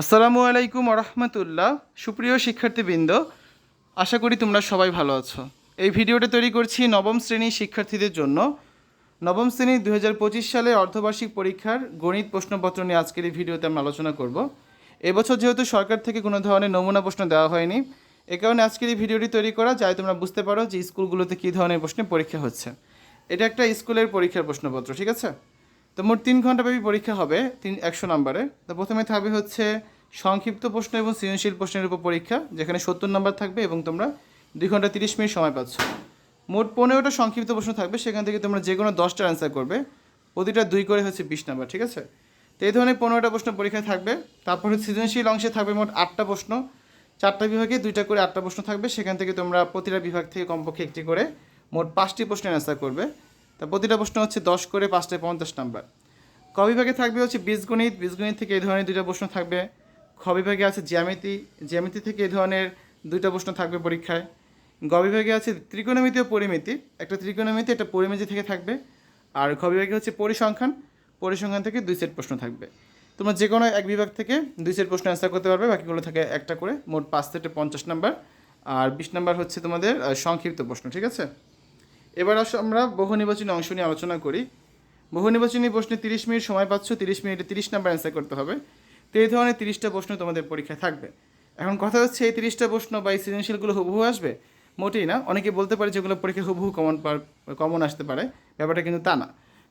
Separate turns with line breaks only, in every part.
আসসালামু আলাইকুম রহমতুল্লাহ সুপ্রিয় শিক্ষার্থীবৃন্দ, আশা করি তোমরা সবাই ভালো আছো। এই ভিডিওটা তৈরি করছি নবম শ্রেণির শিক্ষার্থীদের জন্য। নবম শ্রেণির দু হাজার পঁচিশ সালে অর্ধবার্ষিক পরীক্ষার গণিত প্রশ্নপত্র নিয়ে আজকের এই ভিডিওতে আমরা আলোচনা করব। এবছর যেহেতু সরকার থেকে কোনো ধরনের নমুনা প্রশ্ন দেওয়া হয়নি, এ কারণে আজকের এই ভিডিওটি তৈরি করা যায় তোমরা বুঝতে পারো যে স্কুলগুলোতে কী ধরনের প্রশ্নে পরীক্ষা হচ্ছে। এটা একটা স্কুলের পরীক্ষার প্রশ্নপত্র, ঠিক আছে? তো মোট তিন ঘন্টাব্যাপী পরীক্ষা হবে, তিন, একশো নম্বরে। তো প্রথমে থাকবে হচ্ছে সংক্ষিপ্ত প্রশ্ন এবং সৃজনশীল প্রশ্নের উপর পরীক্ষা, যেখানে সত্তর নম্বর থাকবে এবং তোমরা দুই ঘণ্টা তিরিশ মিনিট সময় পাচ্ছ। মোট পনেরোটা সংক্ষিপ্ত প্রশ্ন থাকবে, সেখান থেকে তোমরা যে কোনো দশটা অ্যান্সার করবে। প্রতিটা দুই করে হচ্ছে বিশ নাম্বার, ঠিক আছে? তো এই ধরনের পনেরোটা প্রশ্ন পরীক্ষায় থাকবে। তারপরে সৃজনশীল অংশে থাকবে মোট আটটা প্রশ্ন। চারটা বিভাগে দুইটা করে আটটা প্রশ্ন থাকবে, সেখান থেকে তোমরা প্রতিটা বিভাগ থেকে কমপক্ষে একটি করে মোট পাঁচটি প্রশ্নের অ্যান্সার করবে। তা প্রতিটা প্রশ্ন হচ্ছে দশ করে পাঁচটায় পঞ্চাশ নাম্বার। ক বিভাগে থাকবে হচ্ছে বীজগণিত। বীজগণিত থেকে এই ধরনের দুইটা প্রশ্ন থাকবে। খ বিভাগে আছে জ্যামিতি। জ্যামিতি থেকে এই ধরনের দুইটা প্রশ্ন থাকবে পরীক্ষায়। গ বিভাগে আছে ত্রিকোণমিতি ও পরিমিতি। একটা ত্রিকোণমিতি, একটা পরিমিতি থেকে থাকবে। আর খ বিভাগে হচ্ছে পরিসংখ্যান। পরিসংখ্যান থেকে দুই সেট প্রশ্ন থাকবে। তোমরা যে কোনো এক বিভাগ থেকে দুই সেট প্রশ্ন অ্যান্সার করতে পারবে। বাকিগুলো থাকে একটা করে। মোট পাঁচ সেটে পঞ্চাশ নাম্বার। আর বিশ নাম্বার হচ্ছে তোমাদের সংক্ষিপ্ত প্রশ্ন, ঠিক আছে? এবার আসো আমরা বহু নির্বাচনী অংশ নিয়ে আলোচনা করি। বহু নির্বাচনী প্রশ্নে তিরিশ মিনিট সময় পাচ্ছ, তিরিশ মিনিটে তিরিশ নাম্বার অ্যান্সার করতে হবে। তো এই ধরনের তিরিশটা প্রশ্ন তোমাদের পরীক্ষায় থাকবে। এখন কথা হচ্ছে, এই তিরিশটা প্রশ্ন বা এই সৃজনশীলগুলো হুবহু আসবে? মোটেই না। অনেকে বলতে পারে যেগুলো পরীক্ষায় হুবহু কমন কমন আসতে পারে। ব্যাপারটা কিন্তু তা না।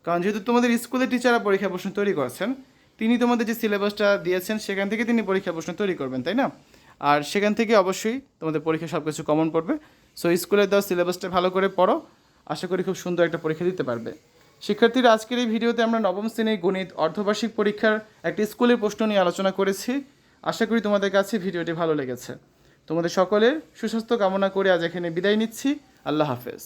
কারণ যেহেতু তোমাদের স্কুলের টিচাররা পরীক্ষা প্রশ্ন তৈরি করেছেন, তিনি তোমাদের যে সিলেবাসটা দিয়েছেন, সেখান থেকে তিনি পরীক্ষা প্রশ্ন তৈরি করবেন, তাই না? আর সেখান থেকে অবশ্যই তোমাদের পরীক্ষা সব কিছু কমন পড়বে। সো স্কুলের দেওয়া সিলেবাসটা ভালো করে পড়ো। আশা করি খুব সুন্দর একটা পরীক্ষা দিতে পারবে। শিক্ষার্থীরা, আজকের এই ভিডিওতে আমরা নবম শ্রেণির গণিত অর্ধবার্ষিক পরীক্ষার একটি স্কুলের প্রশ্ন নিয়ে আলোচনা করেছি। আশা করি তোমাদের কাছে ভিডিওটি ভালো লেগেছে। তোমাদের সকলের সুস্বাস্থ্য কামনা করে আজ এখানে বিদায় নিচ্ছি। আল্লাহ হাফেজ।